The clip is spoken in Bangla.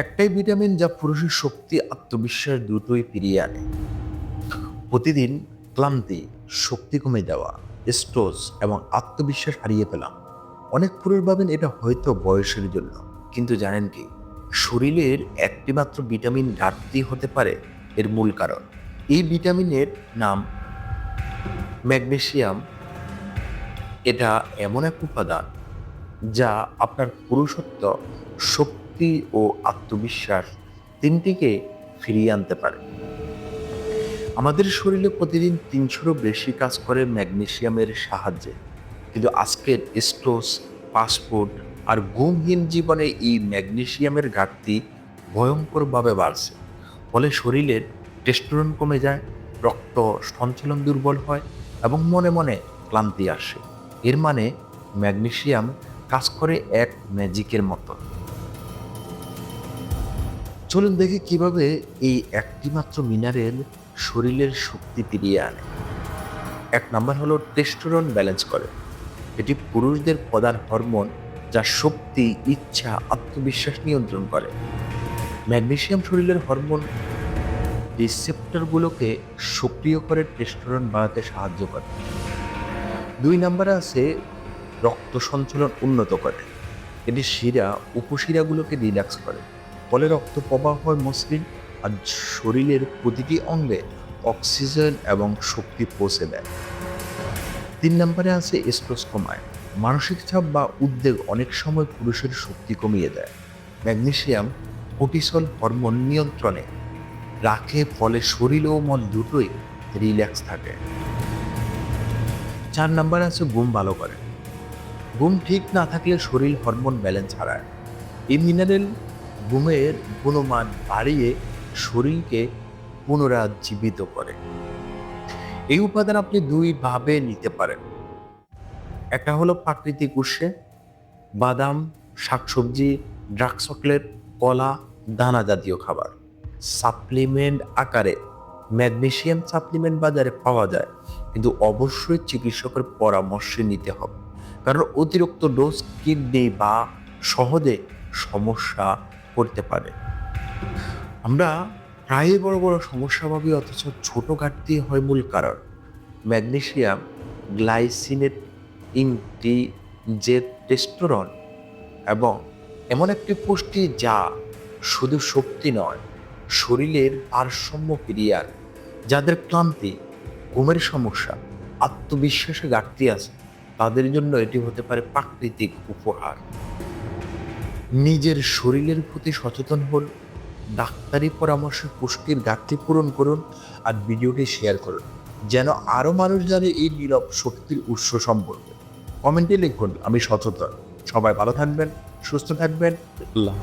একটাই ভিটামিন যা পুরুষের শক্তি, আত্মবিশ্বাস দ্রুতই ফিরিয়ে আনে। প্রতিদিন ক্লান্তি, শক্তি কমে যাওয়া, স্টোজ এবং আত্মবিশ্বাস হারিয়ে পেলাম অনেক পুরুষ ভাবেন এটা হয়তো বয়সের জন্য। কিন্তু জানেন কি? শরীরের একটিমাত্র ভিটামিন ঘাটতি হতে পারে, এর মূল কারণ। এই ভিটামিনের নাম ম্যাগনেশিয়াম এটা এমন এক উপাদান যা আপনার পুরুষত্ব শক্তি ও আত্মবিশ্বাস তিনটিকে ফিরিয়ে আনতে পারে। আমাদের শরীরে প্রতিদিন তিনশোরও বেশি কাজ করে ম্যাগনেশিয়ামের সাহায্যে। কিন্তু আজকের স্টোস, পাসপোর্ট আর ঘুমহীন জীবনে এই ম্যাগনেশিয়ামের ঘাটতি ভয়ঙ্করভাবে বাড়ছে। ফলে শরীরের টেস্টোরন কমে যায়, রক্ত সঞ্চালন দুর্বল হয় এবং মনে মনে ক্লান্তি আসে। এর মানে ম্যাগনেশিয়াম কাজ করে এক ম্যাজিকের মতো। চলুন দেখি কীভাবে এই একটিমাত্র মিনারেল শরীরের শক্তি ফিরিয়ে আনে। এক নাম্বার হলো টেস্টোরন ব্যালেন্স করে। এটি পুরুষদের প্রধান হরমোন যা শক্তি, ইচ্ছা, আত্মবিশ্বাস নিয়ন্ত্রণ করে। ম্যাগনেসিয়াম শরীরের হরমোন রিসেপ্টরগুলোকে সক্রিয় করে টেস্টোরন বাড়াতে সাহায্য করে। দুই নম্বরে আছে রক্ত সঞ্চালন উন্নত করে। এটি শিরা, উপশিরাগুলোকে রিল্যাক্স করে। ফলে রক্ত প্রবাহ হয় মসৃণ আর শরীরের প্রতিটি অঙ্গে অক্সিজেন এবং শক্তি পৌঁছে দেয়। তিন নম্বরে আছে স্ট্রেস কমায় মানসিক চাপ বা উদ্বেগ অনেক সময় পুরুষের শক্তি কমিয়ে দেয়। ম্যাগনেসিয়াম কোটিসল হরমোন নিয়ন্ত্রণে রাখে, ফলে শরীর ও মন দুটোই রিল্যাক্স থাকে। চার নাম্বার আছে ঘুম ভালো করে। ঘুম ঠিক না থাকলে শরীর হরমোন ব্যালেন্স হারায়। এই মিনারেল ঘুমের গুণমান বাড়িয়ে শরীরকে পুনরাজ্জীবিত করে। এই উপাদান আপনি দুইভাবে নিতে পারেন। একটা হলো প্রাকৃতিক উৎসে বাদাম, শাকসবজি ড্রাক চকলেট কলা, দানা জাতীয় খাবার। সাপ্লিমেন্ট আকারে ম্যাগনেশিয়াম সাপ্লিমেন্ট বাজারে পাওয়া যায়, কিন্তু অবশ্যই চিকিৎসকের পরামর্শে নিতে হবে। কারণ অতিরিক্ত ডোজ কিডনি বা সহজে সমস্যা করতে পারে। আমরা প্রায় বড় বড় সমস্যা ভাবি, অথচ ছোট ঘাটতি হয় মূল কারণ। ম্যাগনেসিয়াম গ্লাইসিনেট ইনটি জেট টেস্টোরন এবং এমন একটি পুষ্টি যা শুধু শক্তি নয়, শরীরের ভারসাম্য ফিরিয়ে যাদের ক্লান্তি, ঘুমের সমস্যা, আত্মবিশ্বাসে ঘাটতি আছে, তাদের জন্য এটি হতে পারে প্রাকৃতিক উপহার। নিজের শরীরের প্রতি সচেতন হন, ডাক্তারি পরামর্শে পুষ্টির ঘাটতি পূরণ করুন আর ভিডিওটি শেয়ার করুন, যেন আরও মানুষ জানে এই নীরব শক্তির উৎস সম্পর্কে। কমেন্টে লিখুন, আমি সচেতন। সবাই ভালো থাকবেন, সুস্থ থাকবেন। আল্লাহ।